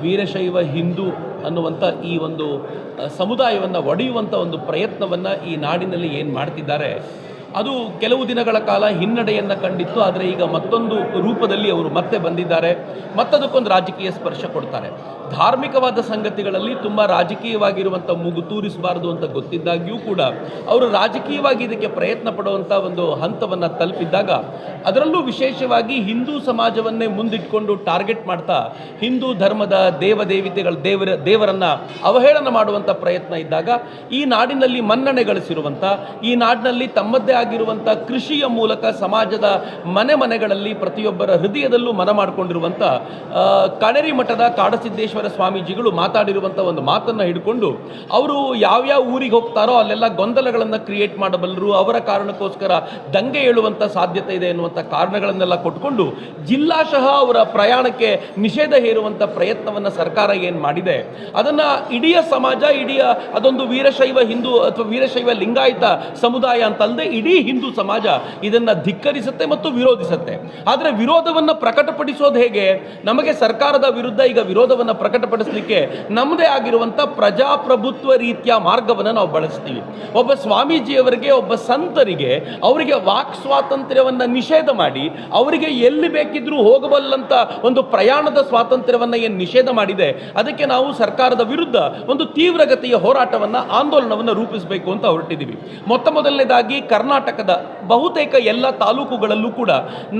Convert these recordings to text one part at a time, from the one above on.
ವೀರಶೈವ ಹಿಂದೂ ಅನ್ನುವಂಥ ಈ ಒಂದು ಸಮುದಾಯವನ್ನು ಒಡೆಯುವಂಥ ಒಂದು ಪ್ರಯತ್ನವನ್ನು ಈ ನಾಡಿನಲ್ಲಿ ಏನು ಮಾಡ್ತಿದ್ದಾರೆ? ಅದು ಕೆಲವು ದಿನಗಳ ಕಾಲ ಹಿನ್ನಡೆಯನ್ನು ಕಂಡಿತ್ತು, ಆದರೆ ಈಗ ಮತ್ತೊಂದು ರೂಪದಲ್ಲಿ ಅವರು ಮತ್ತೆ ಬಂದಿದ್ದಾರೆ. ಮತ್ತದಕ್ಕೊಂದು ರಾಜಕೀಯ ಸ್ಪರ್ಶ ಕೊಡ್ತಾರೆ. ಧಾರ್ಮಿಕವಾದ ಸಂಗತಿಗಳಲ್ಲಿ ತುಂಬ ರಾಜಕೀಯವಾಗಿರುವಂಥ ಮೂಗು ತೂರಿಸಬಾರದು ಅಂತ ಗೊತ್ತಿದ್ದಾಗ್ಯೂ ಕೂಡ ಅವರು ರಾಜಕೀಯವಾಗಿ ಇದಕ್ಕೆ ಪ್ರಯತ್ನ ಪಡುವಂಥ ಒಂದು ಹಂತವನ್ನು ತಲುಪಿದ್ದಾಗ ಅದರಲ್ಲೂ ವಿಶೇಷವಾಗಿ ಹಿಂದೂ ಸಮಾಜವನ್ನೇ ಮುಂದಿಟ್ಕೊಂಡು ಟಾರ್ಗೆಟ್ ಮಾಡ್ತಾ ಹಿಂದೂ ಧರ್ಮದ ದೇವದೇವತೆಗಳ ದೇವರ, ದೇವರನ್ನು ಅವಹೇಳನ ಮಾಡುವಂಥ ಪ್ರಯತ್ನ ಇದ್ದಾಗ ಈ ನಾಡಿನಲ್ಲಿ ಮನ್ನಣೆ ಗಳಿಸಿರುವಂಥ ಈ ನಾಡಿನಲ್ಲಿ ತಮ್ಮದ್ದೇ ಆಗಿರುವಂಥ ಕೃಷಿಯ ಮೂಲಕ ಸಮಾಜದ ಮನೆ ಮನೆಗಳಲ್ಲಿ ಪ್ರತಿಯೊಬ್ಬರ ಹೃದಯದಲ್ಲೂ ಮನ ಮಾಡಿಕೊಂಡಿರುವಂಥ ಕಣರಿ ಮಠದ ಕಾಡಸಿದ್ದೇಶ್ವರ ಸ್ವಾಮೀಜಿಗಳು ಮಾತಾಡಿರುವಂಥ ಒಂದು ಮಾತನ್ನು ಹಿಡ್ಕೊಂಡು, ಅವರು ಯಾವ್ಯಾವ ಊರಿಗೆ ಹೋಗ್ತಾರೋ ಅಲ್ಲೆಲ್ಲ ಗೊಂದಲಗಳನ್ನು ಕ್ರಿಯೇಟ್ ಮಾಡಬಲ್ಲರು, ಅವರ ಕಾರಣಕ್ಕೋಸ್ಕರ ದಂಗೆ ಏಳುವಂಥ ಸಾಧ್ಯತೆ ಇದೆ ಎನ್ನುವಂಥ ಕಾರಣಗಳನ್ನೆಲ್ಲ ಕೊಟ್ಕೊಂಡು ಜಿಲ್ಲಾಶಃ ಅವರ ಪ್ರಯಾಣಕ್ಕೆ ನಿಷೇಧ ಹೇರುವಂಥ ಪ್ರಯತ್ನವನ್ನು ಸರ್ಕಾರ ಏನು ಮಾಡಿದೆ? ಅದನ್ನು ಇಡೀ ಸಮಾಜ, ಇಡೀ ಅದೊಂದು ವೀರಶೈವ ಹಿಂದೂ ಅಥವಾ ವೀರಶೈವ ಲಿಂಗಾಯತ ಸಮುದಾಯ ಅಂತಲ್ಲದೆ ಇಡೀ ಹಿಂದೂ ಸಮಾಜ ಇದನ್ನು ಧಿಕ್ಕರಿಸುತ್ತೆ ಮತ್ತು ವಿರೋಧಿಸುತ್ತೆ. ಆದರೆ ವಿರೋಧವನ್ನು ಪ್ರಕಟಪಡಿಸೋದು ಹೇಗೆ? ನಮಗೆ ಸರ್ಕಾರದ ವಿರುದ್ಧ ಈಗ ವಿರೋಧವನ್ನು ಪ್ರಕಟಪಡಿಸಲಿಕ್ಕೆ ನಮ್ಮದೇ ಆಗಿರುವಂಥ ಪ್ರಜಾಪ್ರಭುತ್ವ ರೀತಿಯ ಮಾರ್ಗವನ್ನು ನಾವು ಬಳಸ್ತೀವಿ. ಒಬ್ಬ ಸ್ವಾಮೀಜಿಯವರಿಗೆ, ಒಬ್ಬ ಸಂತರಿಗೆ ಅವರಿಗೆ ವಾಕ್ ಸ್ವಾತಂತ್ರ್ಯವನ್ನು ನಿಷೇಧ ಮಾಡಿ, ಅವರಿಗೆ ಎಲ್ಲಿ ಬೇಕಿದ್ರೂ ಹೋಗಬಲ್ಲಂಥ ಒಂದು ಪ್ರಯಾಣದ ಸ್ವಾತಂತ್ರ್ಯವನ್ನು ಏನು ನಿಷೇಧ ಮಾಡಿದೆ? ಅದಕ್ಕೆ ನಾವು ಸರ್ಕಾರದ ವಿರುದ್ಧ ಒಂದು ತೀವ್ರಗತಿಯ ಹೋರಾಟವನ್ನು, ಆಂದೋಲನವನ್ನು ರೂಪಿಸಬೇಕು ಅಂತ ಹೊರಟಿದ್ದೀವಿ ಮೊತ್ತ ಮೊದಲನೇದಾಗಿ ಕರ್ನಾಟಕದ ಬಹುತೇಕ ಎಲ್ಲ ತಾಲೂಕುಗಳಲ್ಲೂ ಕೂಡ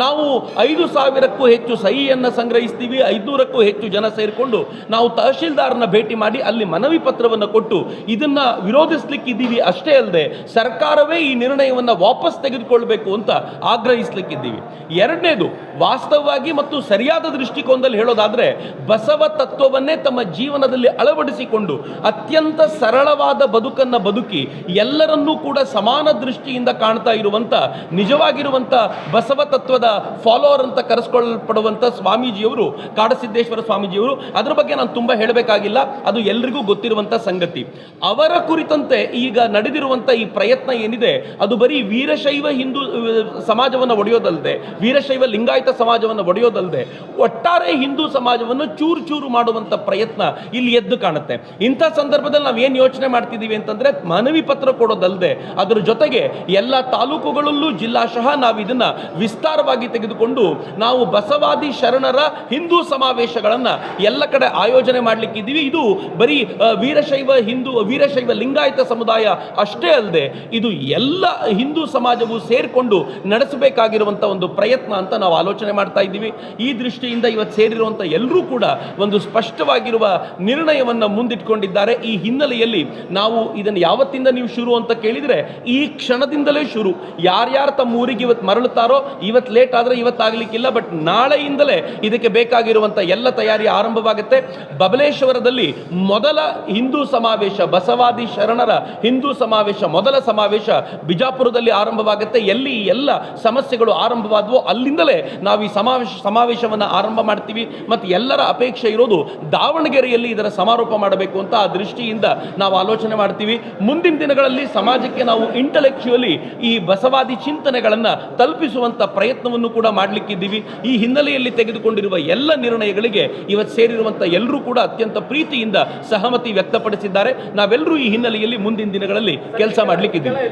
ನಾವು ಐದು ಸಾವಿರಕ್ಕೂ ಹೆಚ್ಚು ಸಹಿಯನ್ನು ಸಂಗ್ರಹಿಸ್ತೀವಿ, ಐದುನೂರಕ್ಕೂ ಹೆಚ್ಚು ಜನ ಸೇರಿಕೊಂಡು ನಾವು ತಹಶೀಲ್ದಾರನ ಭೇಟಿ ಮಾಡಿ ಅಲ್ಲಿ ಮನವಿ ಪತ್ರವನ್ನು ಕೊಟ್ಟು ಇದನ್ನು ವಿರೋಧಿಸ್ಲಿಕ್ಕಿದ್ದೀವಿ ಅಷ್ಟೇ ಅಲ್ಲದೆ ಸರ್ಕಾರವೇ ಈ ನಿರ್ಣಯವನ್ನು ವಾಪಸ್ ತೆಗೆದುಕೊಳ್ಬೇಕು ಅಂತ ಆಗ್ರಹಿಸ್ಲಿಕ್ಕಿದ್ದೀವಿ. ಎರಡನೇದು, ವಾಸ್ತವವಾಗಿ ಮತ್ತು ಸರಿಯಾದ ದೃಷ್ಟಿಕೋನದಲ್ಲಿ ಹೇಳೋದಾದರೆ ಬಸವ ತತ್ವವನ್ನೇ ತಮ್ಮ ಜೀವನದಲ್ಲಿ ಅಳವಡಿಸಿಕೊಂಡು ಅತ್ಯಂತ ಸರಳವಾದ ಬದುಕನ್ನು ಬದುಕಿ ಎಲ್ಲರನ್ನೂ ಕೂಡ ಸಮಾನ ದೃಷ್ಟಿಯಿಂದ ಕಾಣ್ತಾ ಇರುವಂಥ ನಿಜವಾಗಿರುವಂಥ ಬಸವ ತತ್ವದ ಫಾಲೋವರ್ ಅಂತ ಕರೆಸ್ಕೊಳ್ಳಲ್ಪಡುವಂಥ ಸ್ವಾಮೀಜಿಯವರು, ಕಾಡಸಿದ್ದೇಶ್ವರ ಸ್ವಾಮೀಜಿಯವರು, ಅದರ ಬಗ್ಗೆ ನಾನು ತುಂಬ ಹೇಳಬೇಕಾಗಿಲ್ಲ, ಅದು ಎಲ್ರಿಗೂ ಗೊತ್ತಿರುವಂಥ ಸಂಗತಿ. ಅವರ ಕುರಿತಂತೆ ಈಗ ನಡೆದಿರುವಂಥ ಈ ಪ್ರಯತ್ನ ಏನಿದೆ, ಅದು ಬರೀ ವೀರಶೈವ ಹಿಂದೂ ಸಮಾಜವನ್ನು ಒಡೆಯೋದಲ್ಲದೆ ವೀರಶೈವ ಲಿಂಗಾಯತ ಸಮಾಜವನ್ನು ಒಡೆಯೋದಲ್ಲದೆ ಒಟ್ಟಾರೆ ಹಿಂದೂ ಸಮಾಜವನ್ನು ಚೂರು ಚೂರು ಮಾಡುವಂಥ ಪ್ರಯತ್ನ ಇಲ್ಲಿ ಎದ್ದು ಕಾಣುತ್ತೆ. ಇಂಥ ಸಂದರ್ಭದಲ್ಲಿ ನಾವು ಏನು ಯೋಚನೆ ಮಾಡ್ತಿದ್ದೀವಿ ಅಂತಂದರೆ, ಮನವಿ ಪತ್ರ ಕೊಡೋದಲ್ಲದೆ ಅದರ ಜೊತೆಗೆ ಎಲ್ಲ ತಾಲೂಕುಗಳಲ್ಲೂ ಜಿಲ್ಲಾಶಃ ನಾವು ಇದನ್ನು ವಿಸ್ತಾರವಾಗಿ ತೆಗೆದುಕೊಂಡು ನಾವು ಬಸವಾದಿ ಶರಣರ ಹಿಂದೂ ಸಮಾವೇಶಗಳನ್ನು ಎಲ್ಲ ಕಡೆ ಆಯೋಜನೆ ಮಾಡಲಿಕ್ಕಿದ್ದೀವಿ. ಇದು ಬರೀ ವೀರಶೈವ ಹಿಂದೂ, ವೀರಶೈವ ಲಿಂಗಾಯತ ಸಮುದಾಯ ಅಷ್ಟೇ ಅಲ್ಲದೆ ಇದು ಎಲ್ಲ ಹಿಂದೂ ಸಮಾಜವು ಸೇರಿಕೊಂಡು ನಡೆಸಬೇಕಾಗಿರುವಂಥ ಒಂದು ಪ್ರಯತ್ನ ಅಂತ ನಾವು ಆಲೋಚನೆ ಮಾಡ್ತಾ ಇದ್ದೀವಿ. ಈ ದೃಷ್ಟಿಯಿಂದ ಇವತ್ತು ಸೇರಿರುವಂಥ ಎಲ್ಲರೂ ಕೂಡ ಒಂದು ಸ್ಪಷ್ಟವಾಗಿರುವ ನಿರ್ಣಯವನ್ನು ಮುಂದಿಟ್ಕೊಂಡಿದ್ದಾರೆ. ಈ ಹಿನ್ನೆಲೆಯಲ್ಲಿ ನಾವು ಇದನ್ನು ಯಾವತ್ತಿಂದ ನೀವು ಶುರು ಅಂತ ಕೇಳಿದರೆ ಈ ಕ್ಷಣದಿಂದಲೇ ಶುರು. ಯಾರ್ಯಾರು ತಮ್ಮ ಊರಿಗೆ ಇವತ್ತು ಮರಳುತ್ತಾರೋ ಇವತ್ತು ಲೇಟ್ ಆದರೆ ಇವತ್ತಾಗಲಿಕ್ಕಿಲ್ಲ ಬಟ್ ನಾಳೆಯಿಂದಲೇ ಇದಕ್ಕೆ ಬೇಕಾಗಿರುವಂಥ ಎಲ್ಲ ತಯಾರಿ ಆರಂಭವಾಗುತ್ತೆ. ಬಬಲೇಶ್ವರದಲ್ಲಿ ಮೊದಲ ಹಿಂದೂ ಸಮಾವೇಶ, ಬಸವಾದಿ ಶರಣರ ಹಿಂದೂ ಸಮಾವೇಶ, ಮೊದಲ ಸಮಾವೇಶ ಬಿಜಾಪುರದಲ್ಲಿ ಆರಂಭವಾಗುತ್ತೆ. ಎಲ್ಲಿ ಎಲ್ಲ ಸಮಸ್ಯೆಗಳು ಆರಂಭವಾದವೋ ಅಲ್ಲಿಂದಲೇ ನಾವು ಈ ಸಮಾವೇಶ, ಸಮಾವೇಶವನ್ನು ಆರಂಭ ಮಾಡ್ತೀವಿ. ಮತ್ತು ಎಲ್ಲರ ಅಪೇಕ್ಷೆ ಇರೋದು ದಾವಣಗೆರೆಯಲ್ಲಿ ಇದರ ಸಮಾರೋಪ ಮಾಡಬೇಕು ಅಂತ ಆ ದೃಷ್ಟಿಯಿಂದ ನಾವು ಆಲೋಚನೆ ಮಾಡ್ತೀವಿ. ಮುಂದಿನ ದಿನಗಳಲ್ಲಿ ಸಮಾಜಕ್ಕೆ ನಾವು ಇಂಟಲೆಕ್ಚುಯಲಿ ಈ ಬಸವಾದಿ ಚಿಂತನೆಗಳನ್ನು ತಲುಪಿಸುವಂಥ ಪ್ರಯತ್ನವನ್ನು ಕೂಡ ಮಾಡಲಿಕ್ಕಿದ್ದೀವಿ. ಈ ಹಿನ್ನೆಲೆಯಲ್ಲಿ ತೆಗೆದುಕೊಂಡಿರುವ ಎಲ್ಲ ನಿರ್ಣಯಗಳಿಗೆ ಇವತ್ತು ಸೇರಿರುವಂಥ ಎಲ್ಲರೂ ಕೂಡ ಅತ್ಯಂತ ಪ್ರೀತಿಯಿಂದ ಸಹಮತಿ ವ್ಯಕ್ತಪಡಿಸಿದ್ದಾರೆ. ನಾವೆಲ್ಲರೂ ಈ ಹಿನ್ನೆಲೆಯಲ್ಲಿ ಮುಂದಿನ ದಿನಗಳಲ್ಲಿ ಕೆಲಸ ಮಾಡಲಿಕ್ಕಿದ್ದೀವಿ.